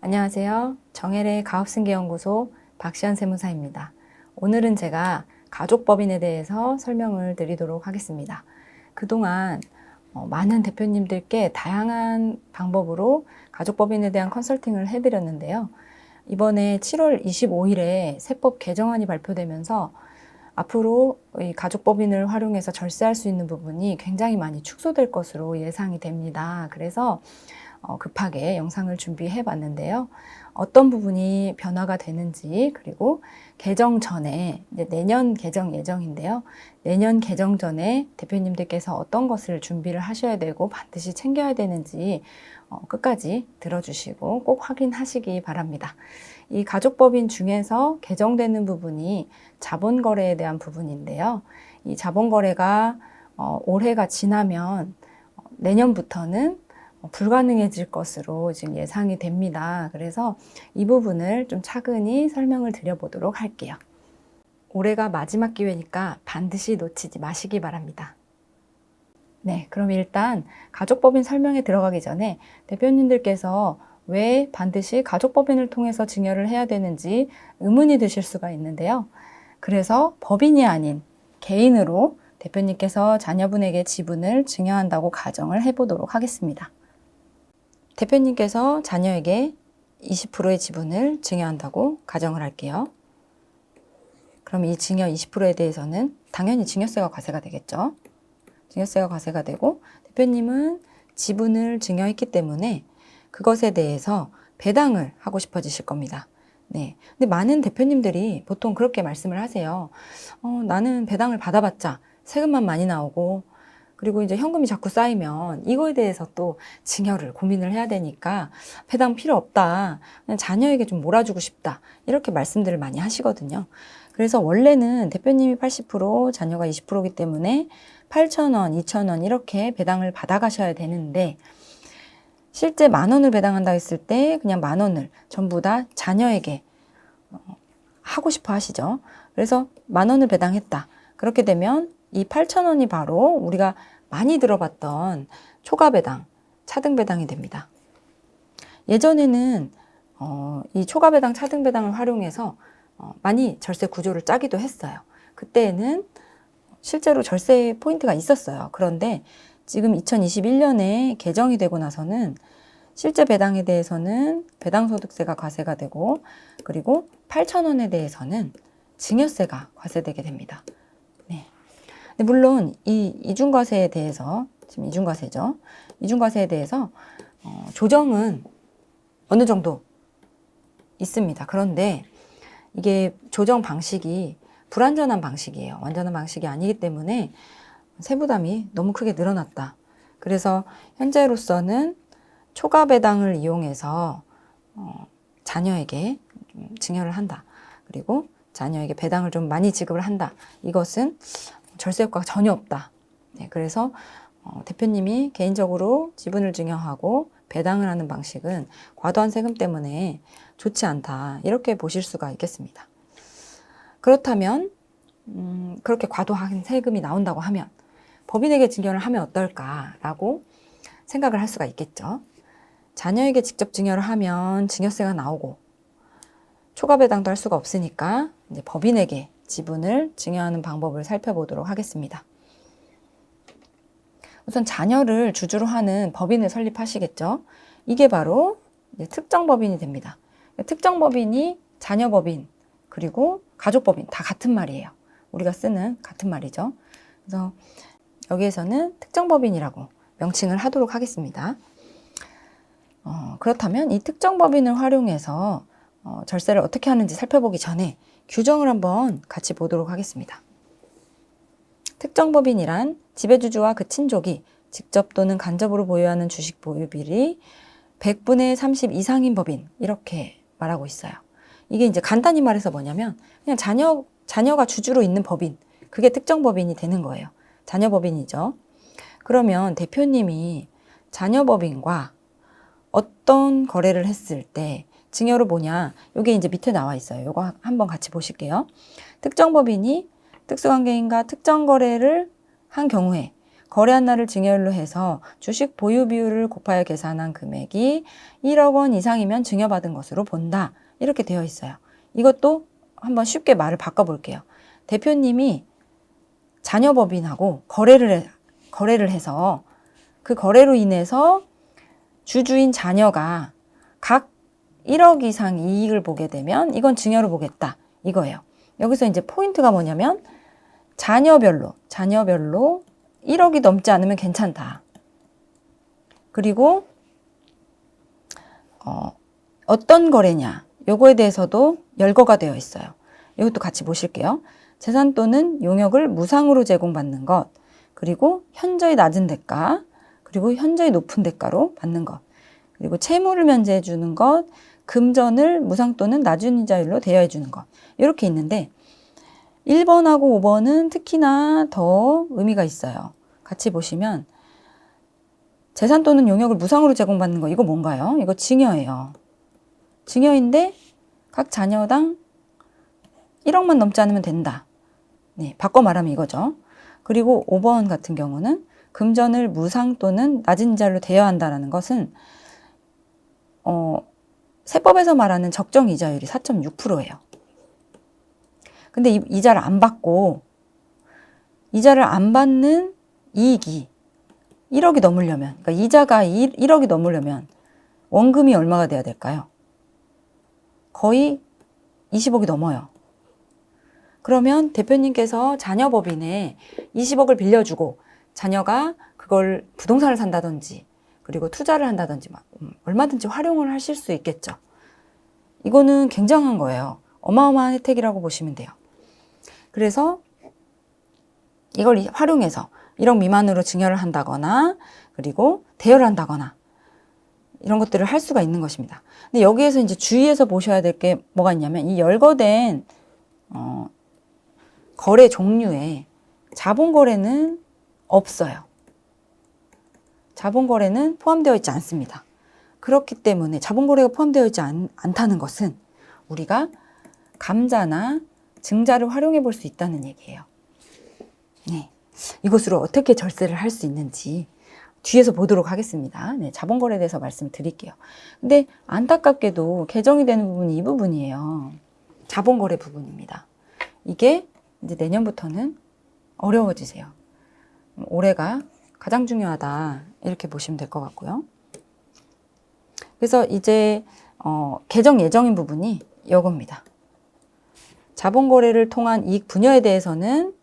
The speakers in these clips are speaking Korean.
안녕하세요. 정혜래 가업승계연구소 박시연 세무사입니다. 오늘은 제가 가족법인에 대해서 설명을 드리도록 하겠습니다. 그동안 어, 많은 대표님들께 다양한 방법으로 가족법인에 대한 컨설팅을 해드렸는데요. 이번에 7월 25일에 세법 개정안이 발표되면서 앞으로 이 가족법인을 활용해서 절세할 수 있는 부분이 굉장히 많이 축소될 것으로 예상이 됩니다. 그래서 어, 급하게 영상을 준비해 봤는데요. 어떤 부분이 변화가 되는지 그리고 개정 전에 내년 개정 예정인데요. 내년 개정 전에 대표님들께서 어떤 것을 준비를 하셔야 되고 반드시 챙겨야 되는지 어, 끝까지 들어주시고 꼭 확인하시기 바랍니다. 이 가족법인 중에서 개정되는 부분이 자본거래에 대한 부분인데요. 이 자본거래가 어, 올해가 지나면 어, 내년부터는 어, 불가능해질 것으로 지금 예상이 됩니다. 그래서 이 부분을 좀 차근히 설명을 드려보도록 할게요. 올해가 마지막 기회니까 반드시 놓치지 마시기 바랍니다. 네, 그럼 일단 가족법인 설명에 들어가기 전에 대표님들께서 왜 반드시 가족법인을 통해서 증여를 해야 되는지 의문이 드실 수가 있는데요. 그래서 법인이 아닌 개인으로 대표님께서 자녀분에게 지분을 증여한다고 가정을 해보도록 하겠습니다. 대표님께서 자녀에게 20%의 지분을 증여한다고 가정을 할게요. 그럼 이 증여 20%에 대해서는 당연히 증여세가 과세가 되겠죠. 증여세가 과세가 되고 대표님은 지분을 증여했기 때문에 그것에 대해서 배당을 하고 싶어지실 겁니다. 네. 근데 많은 대표님들이 보통 그렇게 말씀을 하세요. 어, 나는 배당을 받아봤자 세금만 많이 나오고 그리고 이제 현금이 자꾸 쌓이면 이거에 대해서 또 증여를 고민을 해야 되니까 배당 필요 없다. 그냥 자녀에게 좀 몰아주고 싶다. 이렇게 말씀들을 많이 하시거든요. 그래서 원래는 대표님이 80%, 자녀가 20%이기 때문에 8,000원, 2,000원 이렇게 배당을 받아가셔야 되는데 실제 만 원을 배당한다 했을 때 그냥 만 원을 전부 다 자녀에게 어, 하고 싶어 하시죠. 그래서 만 원을 배당했다. 그렇게 되면 이 8천 원이 바로 우리가 많이 들어봤던 초과 배당, 차등 배당이 됩니다. 예전에는 어, 이 초과 배당, 차등 배당을 활용해서 어, 많이 절세 구조를 짜기도 했어요. 그때는 실제로 절세 포인트가 있었어요. 그런데 지금 2021년에 개정이 되고 나서는 실제 배당에 대해서는 배당소득세가 과세가 되고 그리고 8천 원에 대해서는 증여세가 과세되게 됩니다. 네. 근데 물론 이 이중과세에 대해서 지금 이중과세죠. 이중과세에 대해서 어, 조정은 어느 정도 있습니다. 그런데 이게 조정 방식이 불완전한 방식이에요. 완전한 방식이 아니기 때문에 세부담이 너무 크게 늘어났다. 그래서 현재로서는 초과 배당을 이용해서 어, 자녀에게 좀 증여를 한다. 그리고 자녀에게 배당을 좀 많이 지급을 한다. 이것은 절세 효과가 전혀 없다. 네, 그래서 어, 대표님이 개인적으로 지분을 증여하고 배당을 하는 방식은 과도한 세금 때문에 좋지 않다. 이렇게 보실 수가 있겠습니다. 그렇다면 음, 그렇게 과도한 세금이 나온다고 하면 법인에게 증여를 하면 어떨까라고 생각을 할 수가 있겠죠. 자녀에게 직접 증여를 하면 증여세가 나오고 초과 배당도 할 수가 없으니까 이제 법인에게 지분을 증여하는 방법을 살펴보도록 하겠습니다. 우선 자녀를 주주로 하는 법인을 설립하시겠죠. 이게 바로 특정 법인이 됩니다. 특정 법인이 자녀 법인 그리고 가족 법인 다 같은 말이에요. 우리가 쓰는 같은 말이죠. 그래서 여기에서는 특정 법인이라고 명칭을 하도록 하겠습니다. 어, 그렇다면 이 특정 법인을 활용해서 어, 절세를 어떻게 하는지 살펴보기 전에 규정을 한번 같이 보도록 하겠습니다. 특정 법인이란 지배주주와 그 친족이 직접 또는 간접으로 보유하는 주식 보유비리 100분의 30 이상인 법인 이렇게 말하고 있어요. 이게 이제 간단히 말해서 뭐냐면 그냥 자녀 자녀가 주주로 있는 법인 그게 특정 법인이 되는 거예요. 자녀 법인이죠. 그러면 대표님이 자녀 법인과 어떤 거래를 했을 때 증여로 뭐냐? 이게 이제 밑에 나와 있어요. 이거 한번 같이 보실게요. 특정 법인이 특수관계인과 특정 거래를 한 경우에 거래한 날을 증여일로 해서 주식 보유 비율을 곱하여 계산한 금액이 1억 원 이상이면 증여받은 것으로 본다. 이렇게 되어 있어요. 이것도 한번 쉽게 말을 바꿔볼게요. 대표님이 자녀 법인하고 거래를 해, 거래를 해서 그 거래로 인해서 주주인 자녀가 각 1억 이상 이익을 보게 되면 이건 증여로 보겠다. 이거예요. 여기서 이제 포인트가 뭐냐면 자녀별로, 자녀별로 1억이 넘지 않으면 괜찮다. 그리고 어, 어떤 거래냐. 요거에 대해서도 열거가 되어 있어요. 이것도 같이 보실게요. 재산 또는 용역을 무상으로 제공받는 것, 그리고 현저히 낮은 대가, 그리고 현저히 높은 대가로 받는 것, 그리고 채무를 면제해 주는 것, 금전을 무상 또는 낮은 이자율로 대여해 주는 것. 이렇게 있는데 1번하고 5번은 특히나 더 의미가 있어요. 같이 보시면 재산 또는 용역을 무상으로 제공받는 거 이거 뭔가요? 이거 증여예요. 증여인데 각 자녀당 1억만 넘지 않으면 된다. 네, 바꿔 말하면 이거죠. 그리고 5번 같은 경우는 금전을 무상 또는 낮은 이자로 대여한다라는 것은 어, 세법에서 말하는 적정 이자율이 4.6%예요. 근데 이, 이자를 안 받고 이자를 안 받는 이익이 1억이 넘으려면 그러니까 이자가 1, 1억이 넘으려면 원금이 얼마가 돼야 될까요? 거의 20억이 넘어요. 그러면 대표님께서 자녀 법인에 20억을 빌려주고 자녀가 그걸 부동산을 산다든지 그리고 투자를 한다든지 막 음, 얼마든지 활용을 하실 수 있겠죠. 이거는 굉장한 거예요. 어마어마한 혜택이라고 보시면 돼요. 그래서 이걸 활용해서 1억 미만으로 증여를 한다거나 그리고 대여를 한다거나 이런 것들을 할 수가 있는 것입니다. 근데 여기에서 이제 주의해서 보셔야 될 게 뭐가 있냐면 이 열거된 어, 거래 종류에 자본 거래는 없어요. 자본 거래는 포함되어 있지 않습니다. 그렇기 때문에 자본 거래가 포함되어 있지 않, 않다는 것은 우리가 감자나 증자를 활용해 볼 수 있다는 얘기예요. 네. 이것으로 어떻게 절세를 할 수 있는지 뒤에서 보도록 하겠습니다. 네, 자본거래에 대해서 말씀드릴게요. 근데 안타깝게도 개정이 되는 부분이 이 부분이에요. 자본거래 부분입니다. 이게 이제 내년부터는 어려워지세요. 올해가 가장 중요하다 이렇게 보시면 될 것 같고요. 그래서 이제 어, 개정 예정인 부분이 이겁니다. 자본거래를 통한 이익 분여에 대해서는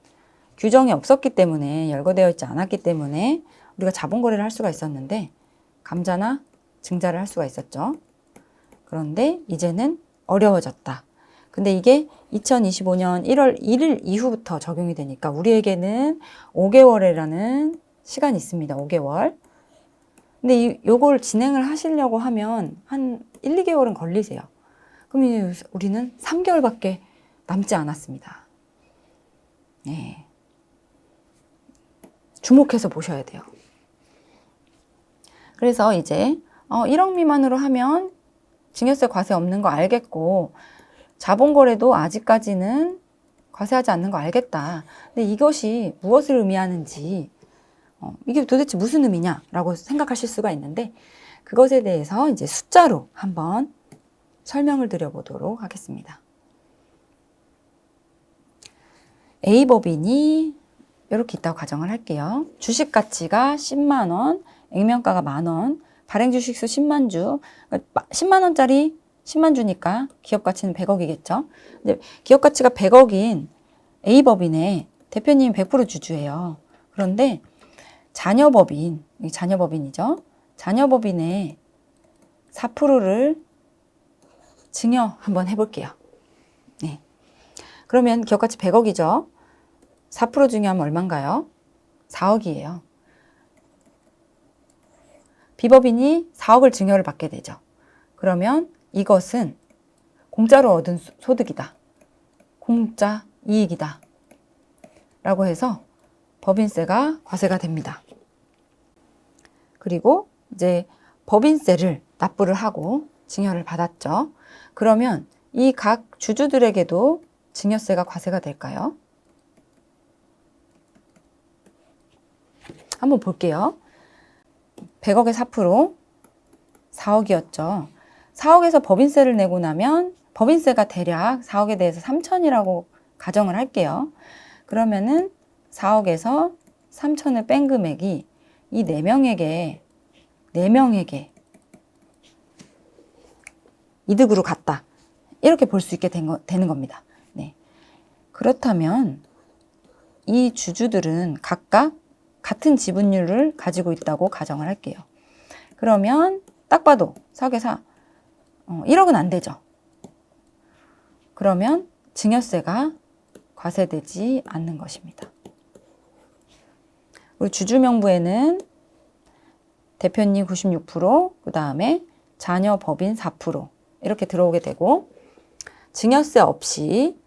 규정이 없었기 때문에 열거되어 있지 않았기 때문에 우리가 자본거래를 할 수가 있었는데 감자나 증자를 할 수가 있었죠. 그런데 이제는 어려워졌다. 근데 이게 2025년 1월 1일 이후부터 적용이 되니까 우리에게는 5개월이라는 시간이 있습니다. 5개월. 근데 이, 요걸 진행을 하시려고 하면 한 1, 2개월은 걸리세요. 그럼 우리는 3개월밖에 남지 않았습니다. 네. 주목해서 보셔야 돼요. 그래서 이제 어, 1억 미만으로 하면 증여세 과세 없는 거 알겠고 자본거래도 아직까지는 과세하지 않는 거 알겠다. 근데 이것이 무엇을 의미하는지 어, 이게 도대체 무슨 의미냐라고 생각하실 수가 있는데 그것에 대해서 이제 숫자로 한번 설명을 드려보도록 하겠습니다. A법인이 이렇게 있다고 가정을 할게요. 주식 가치가 10만 원, 액면가가 만 원, 발행 주식 수 10만 주, 10만 그러니까 원짜리 10만 주니까 기업 가치는 100억이겠죠. 근데 기업 가치가 100억인 A법인의 대표님 100% 주주예요. 그런데 자녀법인, 자녀법인이죠. 자녀법인의 4%를 증여 한번 해볼게요. 네. 그러면 기업가치 100억이죠. 4% 증여하면 얼마인가요? 4억이에요. 비법인이 4억을 증여를 받게 되죠. 그러면 이것은 공짜로 얻은 소득이다. 공짜 이익이다. 라고 해서 법인세가 과세가 됩니다. 그리고 이제 법인세를 납부를 하고 증여를 받았죠. 그러면 이 각 주주들에게도 증여세가 과세가 될까요? 한번 볼게요. 100억에 4% 4억이었죠. 4억에서 법인세를 내고 나면 법인세가 대략 4억에 대해서 3천이라고 가정을 할게요. 그러면은 4억에서 3천을 뺀 금액이 이 4명에게 4명에게 이득으로 갔다. 이렇게 볼 수 있게 된 거, 되는 겁니다. 네. 그렇다면 이 주주들은 각각 같은 지분율을 가지고 있다고 가정을 할게요. 그러면 딱 봐도 사계사 어, 1억은 안 되죠. 그러면 증여세가 과세되지 않는 것입니다. 우리 주주 명부에는 대표님 96%, 그 다음에 자녀 법인 4% 이렇게 들어오게 되고 증여세 없이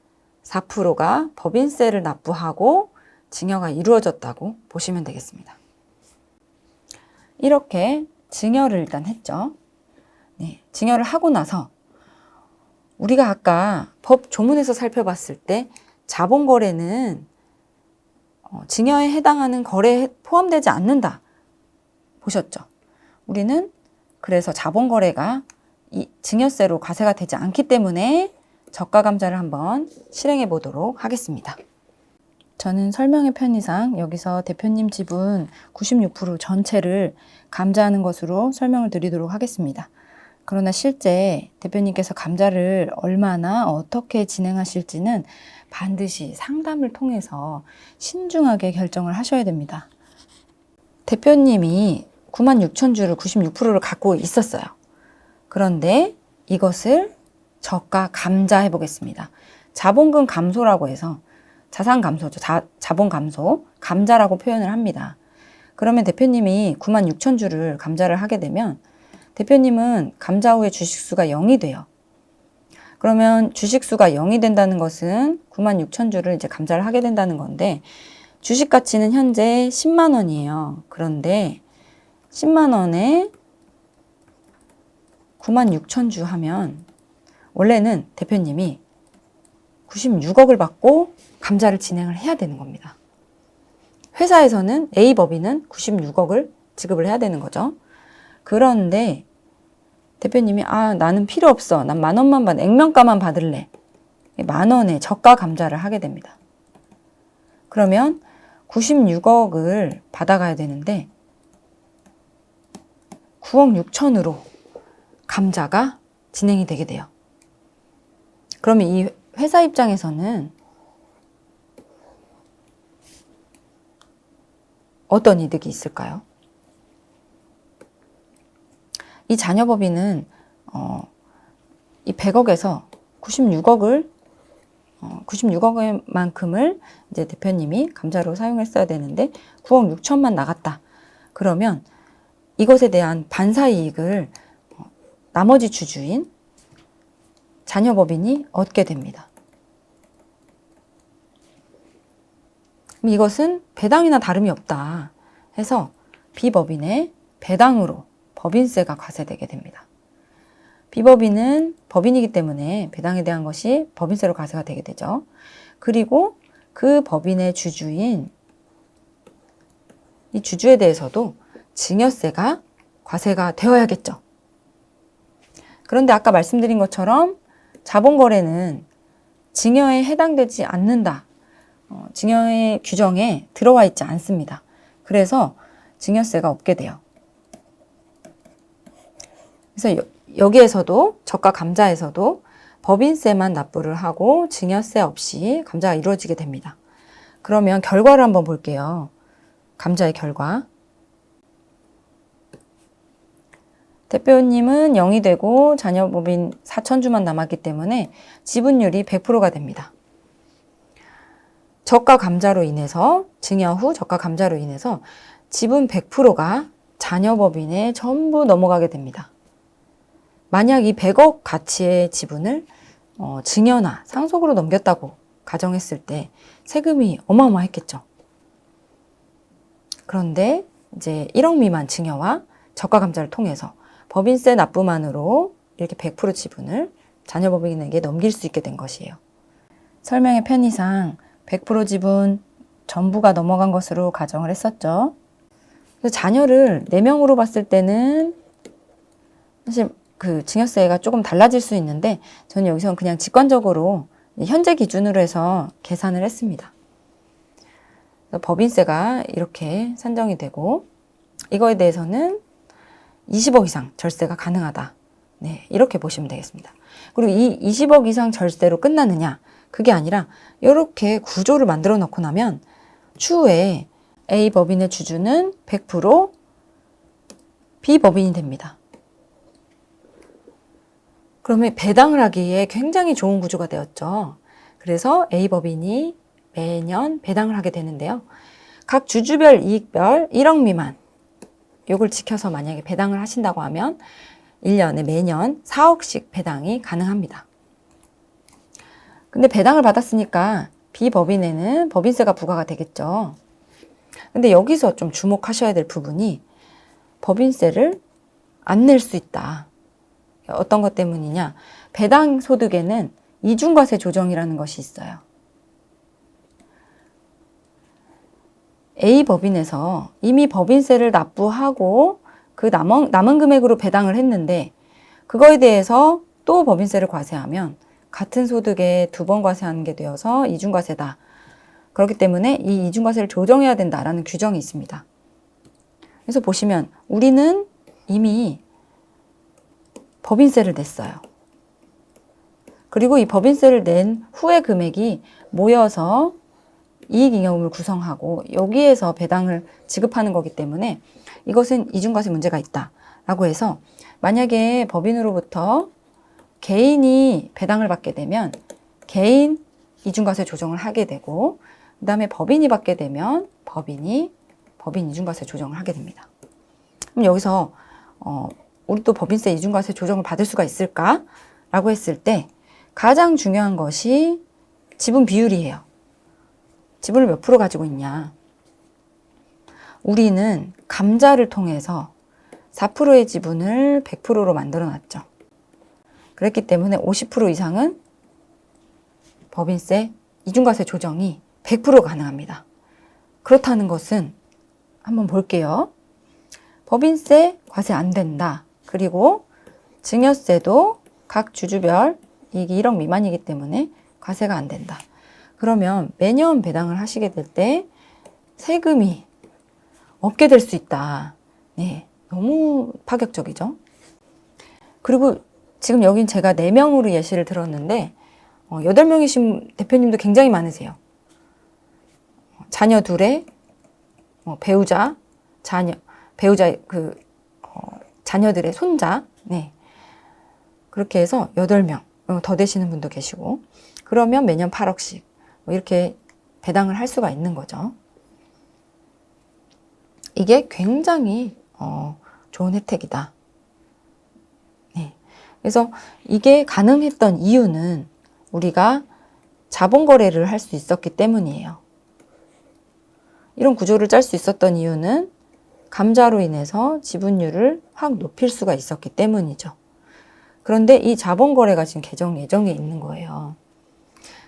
4%가 법인세를 납부하고 증여가 이루어졌다고 보시면 되겠습니다. 이렇게 증여를 일단 했죠. 네, 증여를 하고 나서 우리가 아까 법 조문에서 살펴봤을 때 자본거래는 어, 증여에 해당하는 거래에 포함되지 않는다. 보셨죠? 우리는 그래서 자본 거래가 이 증여세로 과세가 되지 않기 때문에 저가 감자를 한번 실행해 보도록 하겠습니다. 저는 설명의 편의상 여기서 대표님 지분 96% 전체를 감자하는 것으로 설명을 드리도록 하겠습니다. 그러나 실제 대표님께서 감자를 얼마나 어떻게 진행하실지는 반드시 상담을 통해서 신중하게 결정을 하셔야 됩니다. 대표님이 9만 6천 주를 96%를 갖고 있었어요. 그런데 이것을 저가 감자 해 보겠습니다. 자본금 감소라고 해서 자산 감소죠. 자, 자본 감소, 감자라고 표현을 합니다. 그러면 대표님이 9만 6천 주를 감자를 하게 되면 대표님은 감자 후에 주식수가 0이 돼요. 그러면 주식수가 0이 된다는 것은 9만 6천 주를 이제 감자를 하게 된다는 건데 주식 가치는 현재 10만 원이에요. 그런데 10만 원에 9만 6천 주 하면 원래는 대표님이 96억을 받고 감자를 진행을 해야 되는 겁니다. 회사에서는 A 법인은 96억을 지급을 해야 되는 거죠. 그런데 대표님이 아 나는 필요 없어. 난 만 원만 받 액면가만 받을래. 만 원에 저가 감자를 하게 됩니다. 그러면 96억을 받아가야 되는데 9억 6천으로 감자가 진행이 되게 돼요. 그러면 이 회사 입장에서는 어떤 이득이 있을까요? 이 자녀법인은 어, 이 100억에서 96억을 어, 96억만큼을 이제 대표님이 감자로 사용했어야 되는데 9억 6천만 나갔다. 그러면 이것에 대한 반사 이익을 어, 나머지 주주인 자녀법인이 얻게 됩니다. 이것은 배당이나 다름이 없다 해서 비법인의 배당으로 법인세가 과세되게 됩니다. 비법인은 법인이기 때문에 배당에 대한 것이 법인세로 과세가 되게 되죠. 그리고 그 법인의 주주인 이 주주에 대해서도 증여세가 과세가 되어야겠죠. 그런데 아까 말씀드린 것처럼 자본거래는 증여에 해당되지 않는다. 어, 증여의 규정에 들어와 있지 않습니다. 그래서 증여세가 없게 돼요. 그래서 여, 여기에서도 저가 감자에서도 법인세만 납부를 하고 증여세 없이 감자가 이루어지게 됩니다. 그러면 결과를 한번 볼게요. 감자의 결과. 대표님은 0이 되고 자녀 법인 4천주만 남았기 때문에 지분율이 100%가 됩니다. 저가 감자로 인해서 증여 후 저가 감자로 인해서 지분 100%가 자녀 법인에 전부 넘어가게 됩니다. 만약 이 100억 가치의 지분을 어, 증여나 상속으로 넘겼다고 가정했을 때 세금이 어마어마했겠죠. 그런데 이제 1억 미만 증여와 저가 감자를 통해서 법인세 납부만으로 이렇게 100% 지분을 자녀 법인에게 넘길 수 있게 된 것이에요. 설명의 편의상 100% 지분 전부가 넘어간 것으로 가정을 했었죠. 자녀를 네명으로 봤을 때는 사실 그 증여세가 조금 달라질 수 있는데 저는 여기서 그냥 직관적으로 현재 기준으로 해서 계산을 했습니다. 법인세가 이렇게 산정이 되고 이거에 대해서는 20억 이상 절세가 가능하다. 네, 이렇게 보시면 되겠습니다. 그리고 이 20억 이상 절세로 끝나느냐? 그게 아니라 이렇게 구조를 만들어 놓고 나면 추후에 A 법인의 주주는 100% B 법인이 됩니다. 그러면 배당을 하기에 굉장히 좋은 구조가 되었죠. 그래서 A 법인이 매년 배당을 하게 되는데요. 각 주주별 이익별 1억 미만 요걸 지켜서 만약에 배당을 하신다고 하면 1년에 매년 4억씩 배당이 가능합니다. 근데 배당을 받았으니까 비법인에는 법인세가 부과가 되겠죠. 근데 여기서 좀 주목하셔야 될 부분이 법인세를 안 낼 수 있다. 어떤 것 때문이냐? 배당 소득에는 이중과세 조정이라는 것이 있어요. A 법인에서 이미 법인세를 납부하고 그 남은, 남은 금액으로 배당을 했는데 그거에 대해서 또 법인세를 과세하면 같은 소득에 두 번 과세하는 게 되어서 이중과세다. 그렇기 때문에 이 이중과세를 조정해야 된다라는 규정이 있습니다. 그래서 보시면 우리는 이미 법인세를 냈어요. 그리고 이 법인세를 낸 후의 금액이 모여서 이익잉여금을 구성하고 여기에서 배당을 지급하는 거기 때문에 이것은 이중과세 문제가 있다라고 해서 만약에 법인으로부터 개인이 배당을 받게 되면 개인 이중과세 조정을 하게 되고 그 다음에 법인이 받게 되면 법인이 법인 이중과세 조정을 하게 됩니다. 그럼 여기서 어, 우리 또 법인세 이중과세 조정을 받을 수가 있을까 라고 했을 때 가장 중요한 것이 지분 비율이에요. 지분을 몇 프로 가지고 있냐? 우리는 감자를 통해서 4%의 지분을 100%로 만들어 놨죠. 그랬기 때문에 50% 이상은 법인세 이중과세 조정이 100% 가능합니다. 그렇다는 것은 한번 볼게요. 법인세 과세 안 된다. 그리고 증여세도 각 주주별 이익이 1억 미만이기 때문에 과세가 안 된다. 그러면 매년 배당을 하시게 될 때 세금이 없게 될 수 있다. 네. 너무 파격적이죠. 그리고 지금 여긴 제가 4명으로 예시를 들었는데, 어, 8명이신 대표님도 굉장히 많으세요. 자녀 둘에, 어, 배우자, 자녀, 배우자, 그, 어, 자녀들의 손자, 네. 그렇게 해서 8명, 어, 더 되시는 분도 계시고, 그러면 매년 8억씩, 뭐 이렇게 배당을 할 수가 있는 거죠. 이게 굉장히 어, 좋은 혜택이다. 네. 그래서 이게 가능했던 이유는 우리가 자본 거래를 할 수 있었기 때문이에요. 이런 구조를 짤 수 있었던 이유는 감자로 인해서 지분율을 확 높일 수가 있었기 때문이죠. 그런데 이 자본 거래가 지금 개정 예정에 있는 거예요.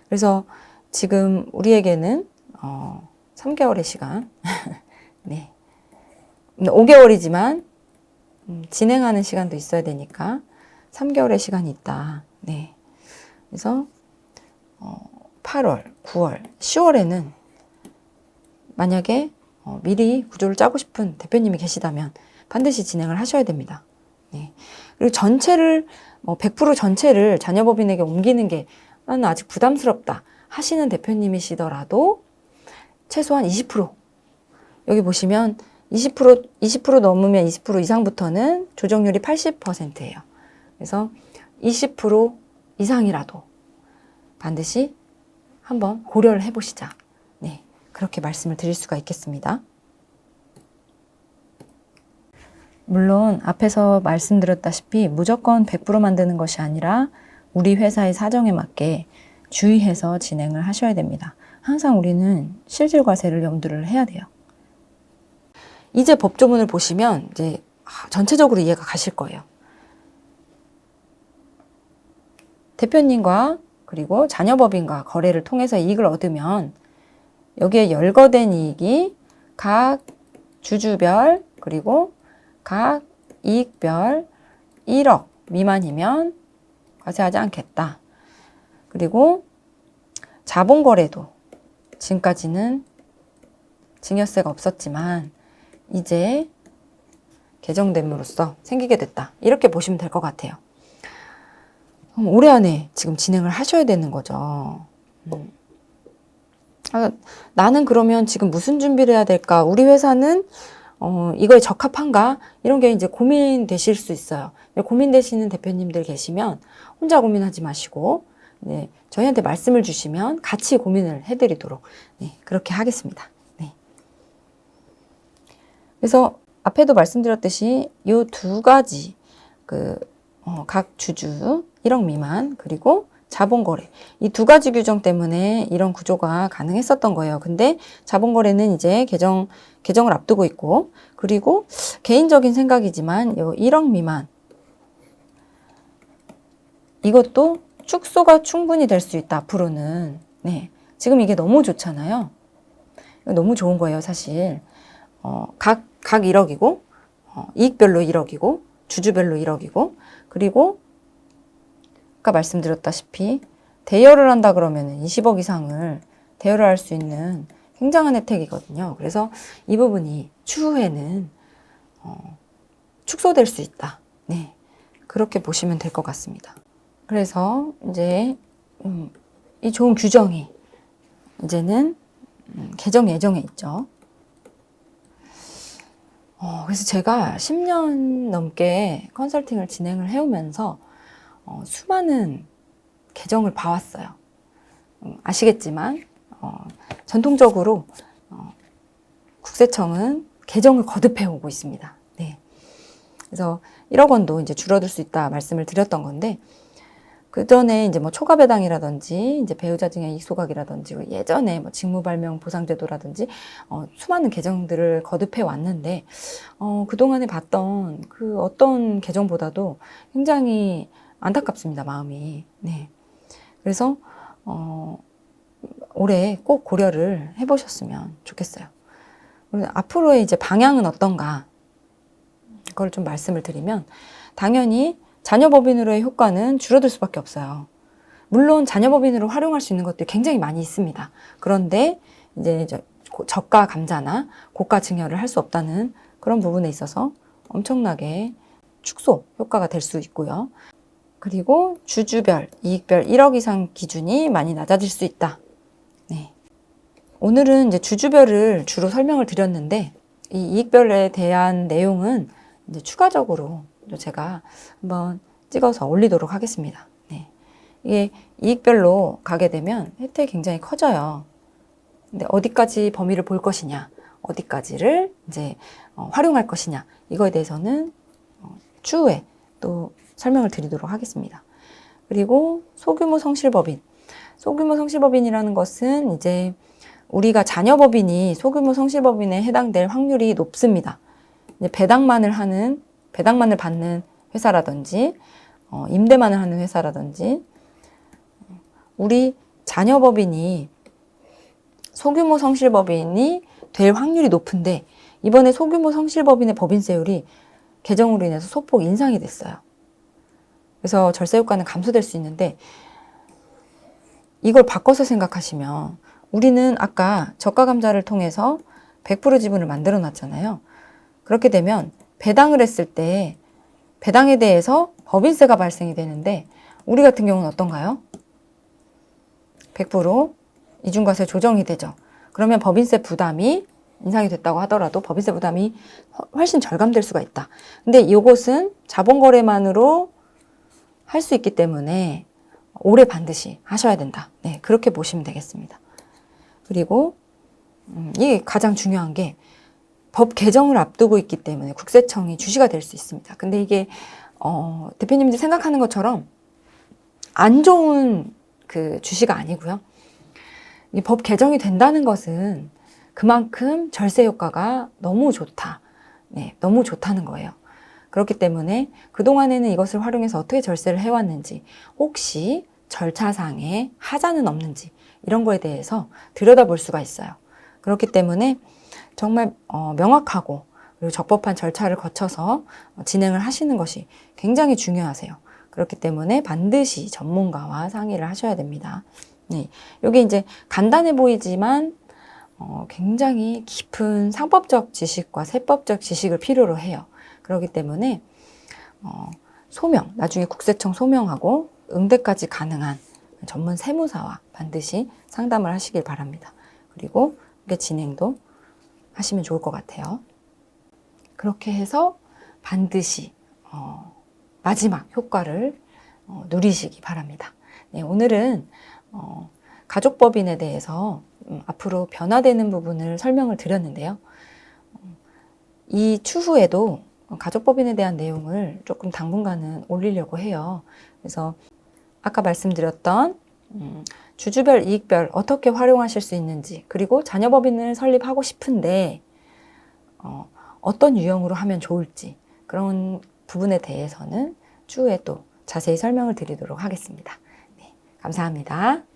그래서 지금 우리에게는 어, 3개월의 시간, 네, 5개월이지만 음, 진행하는 시간도 있어야 되니까 3개월의 시간이 있다. 네. 그래서 어, 8월, 9월, 10월에는 만약에 어, 미리 구조를 짜고 싶은 대표님이 계시다면 반드시 진행을 하셔야 됩니다. 네. 그리고 전체를 뭐 100% 전체를 자녀법인에게 옮기는 게 나는 아직 부담스럽다 하시는 대표님이시더라도 최소한 20% 여기 보시면 20% 20% 넘으면 20% 이상부터는 조정률이 80%예요. 그래서 20% 이상이라도 반드시 한번 고려를 해보시자. 네, 그렇게 말씀을 드릴 수가 있겠습니다. 물론 앞에서 말씀드렸다시피 무조건 100% 만드는 것이 아니라 우리 회사의 사정에 맞게 주의해서 진행을 하셔야 됩니다. 항상 우리는 실질 과세를 염두를 해야 돼요. 이제 법조문을 보시면 이제 전체적으로 이해가 가실 거예요. 대표님과 그리고 자녀법인과 거래를 통해서 이익을 얻으면 여기에 열거된 이익이 각 주주별 그리고 각 이익별 1억 미만이면 과세하지 않겠다. 그리고 자본거래도 지금까지는 증여세가 없었지만 이제 개정됨으로써 생기게 됐다. 이렇게 보시면 될 것 같아요. 올해 안에 지금 진행을 하셔야 되는 거죠. 음. 아, 나는 그러면 지금 무슨 준비를 해야 될까? 우리 회사는 어, 이거에 적합한가? 이런 게 이제 고민되실 수 있어요. 고민되시는 대표님들 계시면 혼자 고민하지 마시고, 네, 저희한테 말씀을 주시면 같이 고민을 해드리도록, 네, 그렇게 하겠습니다. 네. 그래서 앞에도 말씀드렸듯이 이 두 가지, 그, 어, 각 주주 1억 미만, 그리고 자본거래. 이 두 가지 규정 때문에 이런 구조가 가능했었던 거예요. 근데 자본거래는 이제 개정, 개정을 앞두고 있고, 그리고 개인적인 생각이지만, 요 1억 미만. 이것도 축소가 충분히 될 수 있다, 앞으로는. 네. 지금 이게 너무 좋잖아요. 너무 좋은 거예요, 사실. 어, 각, 각 1억이고, 어, 이익별로 1억이고, 주주별로 1억이고, 그리고 아까 말씀드렸다시피 대여를 한다 그러면 20억 이상을 대여를 할 수 있는 굉장한 혜택이거든요. 그래서 이 부분이 추후에는 어, 축소될 수 있다. 네, 그렇게 보시면 될 것 같습니다. 그래서 이제 음, 이 좋은 규정이 이제는 음, 개정 예정에 있죠. 어, 그래서 제가 10년 넘게 컨설팅을 진행을 해오면서 어, 수많은 개정을 봐왔어요. 음, 아시겠지만 어, 전통적으로 어, 국세청은 개정을 거듭해 오고 있습니다. 네. 그래서 1억 원도 이제 줄어들 수 있다 말씀을 드렸던 건데 그 전에 이제 뭐 초과 배당이라든지 이제 배우자 이익 소각이라든지 예전에 뭐 직무 발명 보상 제도라든지 어, 수많은 개정들을 거듭해 왔는데 어, 그 동안에 봤던 그 어떤 개정보다도 굉장히 안타깝습니다, 마음이. 네. 그래서, 어, 올해 꼭 고려를 해보셨으면 좋겠어요. 앞으로의 이제 방향은 어떤가? 그걸 좀 말씀을 드리면, 당연히 자녀 법인으로의 효과는 줄어들 수밖에 없어요. 물론 자녀 법인으로 활용할 수 있는 것들이 굉장히 많이 있습니다. 그런데 이제 저가 감자나 고가 증여를 할 수 없다는 그런 부분에 있어서 엄청나게 축소 효과가 될 수 있고요. 그리고 주주별, 이익별 1억 이상 기준이 많이 낮아질 수 있다. 네. 오늘은 이제 주주별을 주로 설명을 드렸는데 이 이익별에 대한 내용은 이제 추가적으로 제가 한번 찍어서 올리도록 하겠습니다. 네. 이게 이익별로 가게 되면 혜택이 굉장히 커져요. 근데 어디까지 범위를 볼 것이냐, 어디까지를 이제 어, 활용할 것이냐, 이거에 대해서는 어, 추후에 또 설명을 드리도록 하겠습니다. 그리고 소규모 성실법인. 소규모 성실법인이라는 것은 이제 우리가 자녀법인이 소규모 성실법인에 해당될 확률이 높습니다. 배당만을 하는, 배당만을 받는 회사라든지, 어, 임대만을 하는 회사라든지, 우리 자녀법인이 소규모 성실법인이 될 확률이 높은데, 이번에 소규모 성실법인의 법인세율이 개정으로 인해서 소폭 인상이 됐어요. 그래서 절세 효과는 감소될 수 있는데 이걸 바꿔서 생각하시면 우리는 아까 저가 감자를 통해서 100% 지분을 만들어 놨잖아요. 그렇게 되면 배당을 했을 때 배당에 대해서 법인세가 발생이 되는데 우리 같은 경우는 어떤가요? 100% 이중과세 조정이 되죠. 그러면 법인세 부담이 인상이 됐다고 하더라도 법인세 부담이 훨씬 절감될 수가 있다. 근데 이것은 자본거래만으로 할 수 있기 때문에 올해 반드시 하셔야 된다. 네, 그렇게 보시면 되겠습니다. 그리고 음, 이게 가장 중요한 게 법 개정을 앞두고 있기 때문에 국세청이 주시가 될 수 있습니다. 근데 이게 어, 대표님들 생각하는 것처럼 안 좋은 그 주시가 아니고요. 이 법 개정이 된다는 것은 그만큼 절세 효과가 너무 좋다. 네, 너무 좋다는 거예요. 그렇기 때문에 그동안에는 이것을 활용해서 어떻게 절세를 해왔는지, 혹시 절차상에 하자는 없는지, 이런 거에 대해서 들여다볼 수가 있어요. 그렇기 때문에 정말 어, 명확하고 그리고 적법한 절차를 거쳐서 어, 진행을 하시는 것이 굉장히 중요하세요. 그렇기 때문에 반드시 전문가와 상의를 하셔야 됩니다. 네. 이게 이제 간단해 보이지만 어, 굉장히 깊은 상법적 지식과 세법적 지식을 필요로 해요. 그렇기 때문에 어, 소명, 나중에 국세청 소명하고 응대까지 가능한 전문 세무사와 반드시 상담을 하시길 바랍니다. 그리고 이게 진행도 하시면 좋을 것 같아요. 그렇게 해서 반드시 어, 마지막 효과를 어, 누리시기 바랍니다. 네, 오늘은 어, 가족법인에 대해서 음, 앞으로 변화되는 부분을 설명을 드렸는데요. 어, 이 추후에도 가족법인에 대한 내용을 조금 당분간은 올리려고 해요. 그래서 아까 말씀드렸던 음, 주주별 이익별 어떻게 활용하실 수 있는지 그리고 자녀법인을 설립하고 싶은데 어, 어떤 유형으로 하면 좋을지 그런 부분에 대해서는 추후에 또 자세히 설명을 드리도록 하겠습니다. 네, 감사합니다.